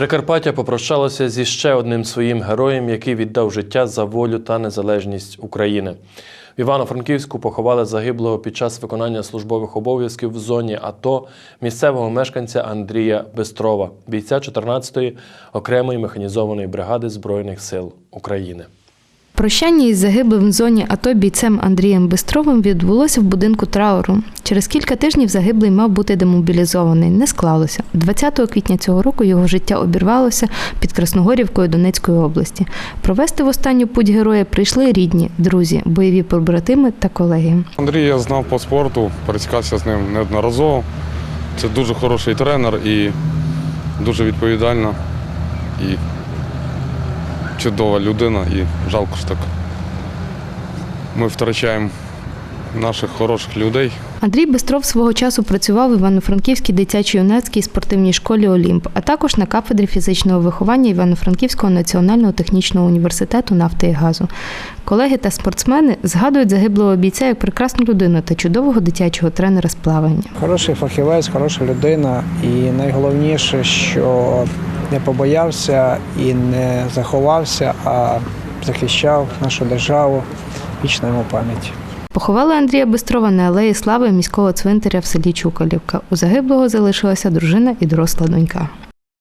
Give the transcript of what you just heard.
Прикарпаття попрощалося зі ще одним своїм героєм, який віддав життя за волю та незалежність України. В Івано-Франківську поховали загиблого під час виконання службових обов'язків в зоні АТО місцевого мешканця Андрія Бестрова, бійця 14-ї окремої механізованої бригади Збройних сил України. Прощання із загиблим в зоні АТО бійцем Андрієм Бистровим відбулося в будинку трауру. Через кілька тижнів загиблий мав бути демобілізований. Не склалося. 20 квітня цього року його життя обірвалося під Красногорівкою Донецької області. Провести в останню путь героя прийшли рідні, друзі, бойові побратими та колеги. Андрій я знав по спорту, пересікався з ним неодноразово. Це дуже хороший тренер і дуже відповідальна і чудова людина. І жалко ж так. Ми втрачаємо наших хороших людей. Андрій Бистров свого часу працював в Івано-Франківській дитячо-юнацькій спортивній школі Олімп, а також на кафедрі фізичного виховання Івано-Франківського національного технічного університету нафти і газу. Колеги та спортсмени згадують загиблого бійця як прекрасну людину та чудового дитячого тренера з плавання. Хороший фахівець, хороша людина, і найголовніше, що не побоявся і не заховався, а захищав нашу державу. Вічна йому пам'ять. Поховали Андрія Бистрова на алеї Слави міського цвинтаря в селі Чукалівка. У загиблого залишилася дружина і доросла донька.